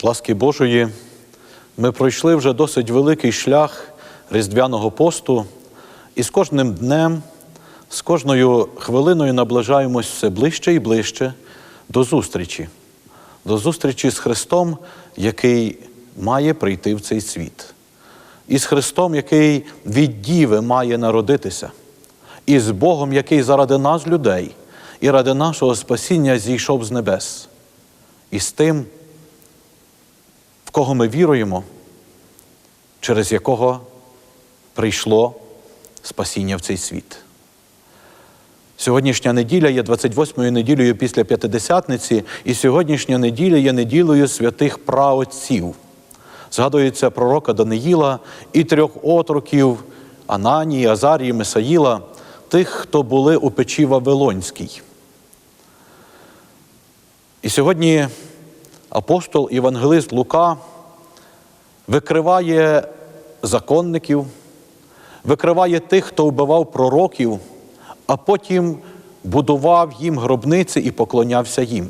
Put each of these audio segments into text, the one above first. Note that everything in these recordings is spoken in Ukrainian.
З ласки Божої ми пройшли вже досить великий шлях Різдвяного посту, і з кожним днем, з кожною хвилиною наближаємось все ближче і ближче до зустрічі, до зустрічі з Христом, який має прийти в цей світ, і з Христом, який від Діви має народитися, і з Богом, який заради нас, людей, і ради нашого спасіння зійшов з небес, і з тим, в кого ми віруємо, через якого прийшло спасіння в цей світ. Сьогоднішня неділя є 28-ю неділею після П'ятидесятниці, і сьогоднішня неділя є неділею святих праотців. Згадується пророка Даниїла і трьох отроків Ананії, Азарії, Месаїла, тих, хто були у печі Вавилонській. І сьогодні апостол Євангелист Лука викриває законників, викриває тих, хто вбивав пророків, а потім будував їм гробниці і поклонявся їм.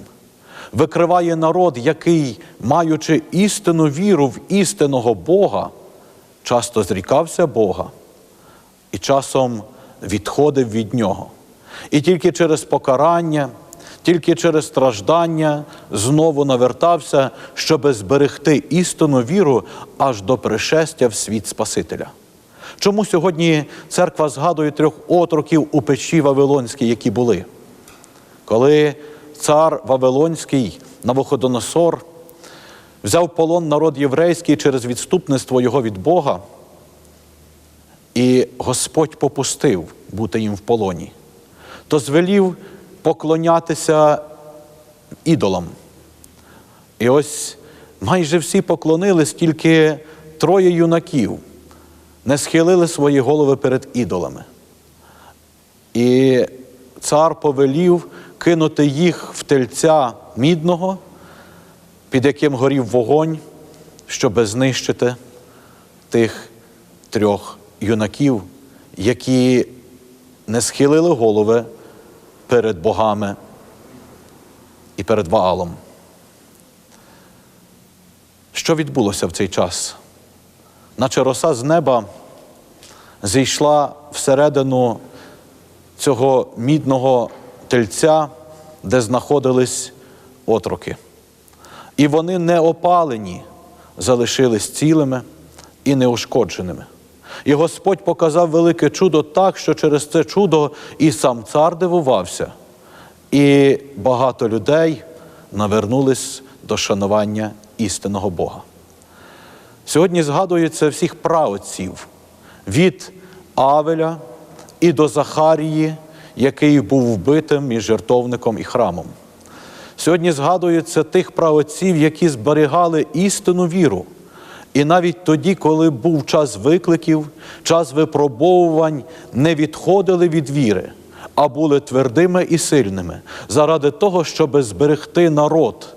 Викриває народ, який, маючи істинну віру в істинного Бога, часто зрікався Бога і часом відходив від нього. І тільки через покарання, тільки через страждання знову навертався, щоб зберегти істинну віру аж до пришестя в світ Спасителя. Чому сьогодні церква згадує трьох отроків у печі Вавилонській, які були? Коли цар Вавилонський Навуходоносор взяв полон народ єврейський через відступництво його від Бога, і Господь попустив бути їм в полоні, то звелів поклонятися ідолам. І ось майже всі поклонились, тільки троє юнаків не схилили свої голови перед ідолами. І цар повелів кинути їх в тельця мідного, під яким горів вогонь, щоб знищити тих трьох юнаків, які не схилили голови перед богами і перед Ваалом. Що відбулося в цей час? Наче роса з неба зійшла всередину цього мідного тельця, де знаходились отроки. І вони не опалені, залишились цілими і неушкодженими. І Господь показав велике чудо так, що через це чудо і сам цар дивувався, і багато людей навернулись до шанування істинного Бога. Сьогодні згадується всіх праотців від Авеля і до Захарії, який був вбитим між жертовником і храмом. Сьогодні згадується тих праотців, які зберігали істинну віру. І навіть тоді, коли був час викликів, час випробовувань, не відходили від віри, а були твердими і сильними заради того, щоб зберегти народ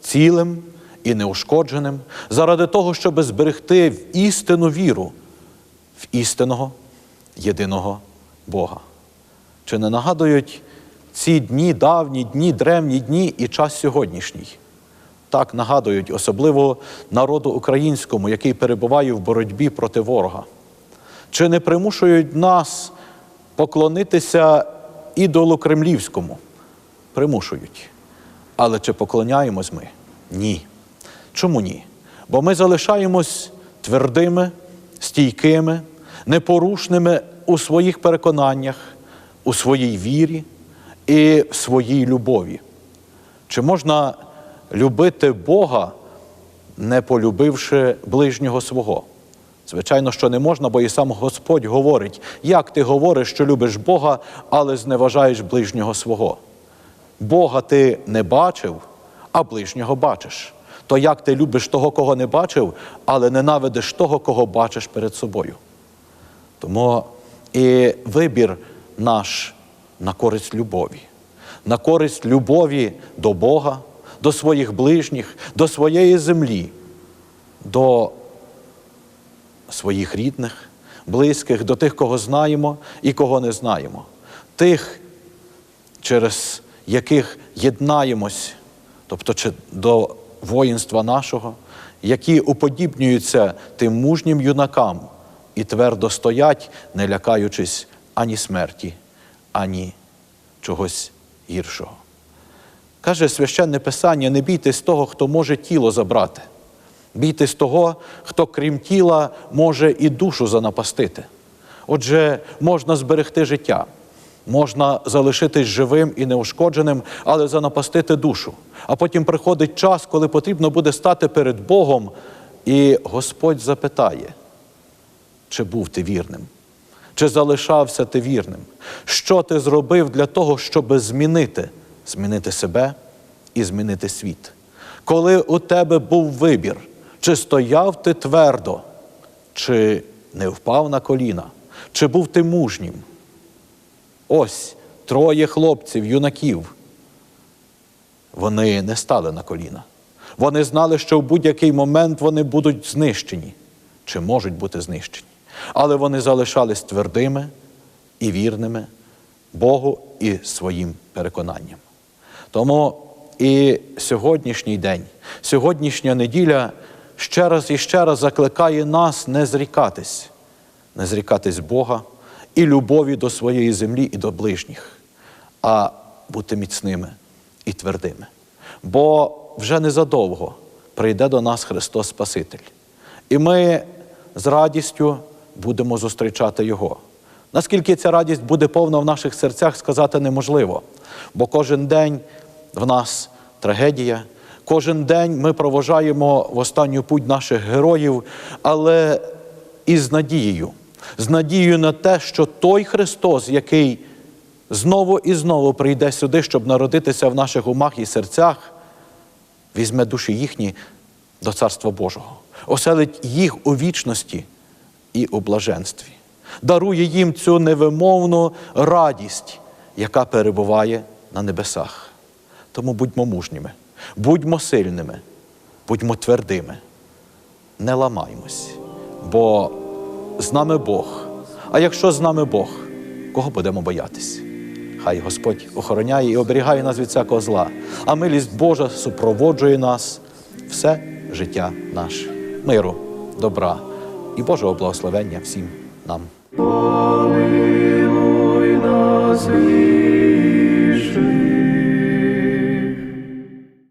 цілим і неушкодженим, заради того, щоб зберегти в істину віру, в істинного єдиного Бога. Чи не нагадують ці дні, давні дні, древні дні і час сьогоднішній? Так нагадують, особливо народу українському, який перебуває в боротьбі проти ворога. Чи не примушують нас поклонитися ідолу кремлівському? Примушують. Але чи поклоняємось ми? Ні. Чому ні? Бо ми залишаємось твердими, стійкими, непорушними у своїх переконаннях, у своїй вірі і в своїй любові. Чи можна любити Бога, не полюбивши ближнього свого? Звичайно, що не можна, бо і сам Господь говорить, як ти говориш, що любиш Бога, але зневажаєш ближнього свого. Бога ти не бачив, а ближнього бачиш. То як ти любиш того, кого не бачив, але ненавидиш того, кого бачиш перед собою. Тому і вибір наш на користь любові, на користь любові до Бога, до своїх ближніх, до своєї землі, до своїх рідних, близьких, до тих, кого знаємо і кого не знаємо, тих, через яких єднаємось, тобто до воїнства нашого, які уподібнюються тим мужнім юнакам і твердо стоять, не лякаючись ані смерті, ані чогось гіршого. Каже священне Писання: не бійтесь того, хто може тіло забрати. Бійтесь того, хто, крім тіла, може і душу занапастити. Отже, можна зберегти життя, можна залишитись живим і неушкодженим, але занапастити душу. А потім приходить час, коли потрібно буде стати перед Богом, і Господь запитає, чи був ти вірним, чи залишався ти вірним, що ти зробив для того, щоб змінити, змінити себе і змінити світ. Коли у тебе був вибір, чи стояв ти твердо, чи не впав на коліна, чи був ти мужнім? Ось троє хлопців, юнаків. Вони не стали на коліна. Вони знали, що в будь-який момент вони будуть знищені, чи можуть бути знищені. Але вони залишались твердими і вірними Богу і своїм переконанням. Тому і сьогоднішній день, сьогоднішня неділя ще раз і ще раз закликає нас не зрікатись, не зрікатись Бога і любові до своєї землі і до ближніх, а бути міцними і твердими. Бо вже незадовго прийде до нас Христос Спаситель. І ми з радістю будемо зустрічати Його. Наскільки ця радість буде повна в наших серцях, сказати неможливо. Бо кожен день в нас трагедія, кожен день ми проважаємо в останню путь наших героїв, але із надією, з надією на те, що той Христос, який знову і знову прийде сюди, щоб народитися в наших умах і серцях, візьме душі їхні до Царства Божого, оселить їх у вічності і у блаженстві, дарує їм цю невимовну радість, яка перебуває на небесах. Тому будьмо мужніми, будьмо сильними, будьмо твердими, не ламаймось, бо з нами Бог. А якщо з нами Бог, кого будемо боятись? Хай Господь охороняє і оберігає нас від всякого зла, а милість Божа супроводжує нас все життя наше. Миру, добра і Божого благословення всім нам. Помилуй нас грішних,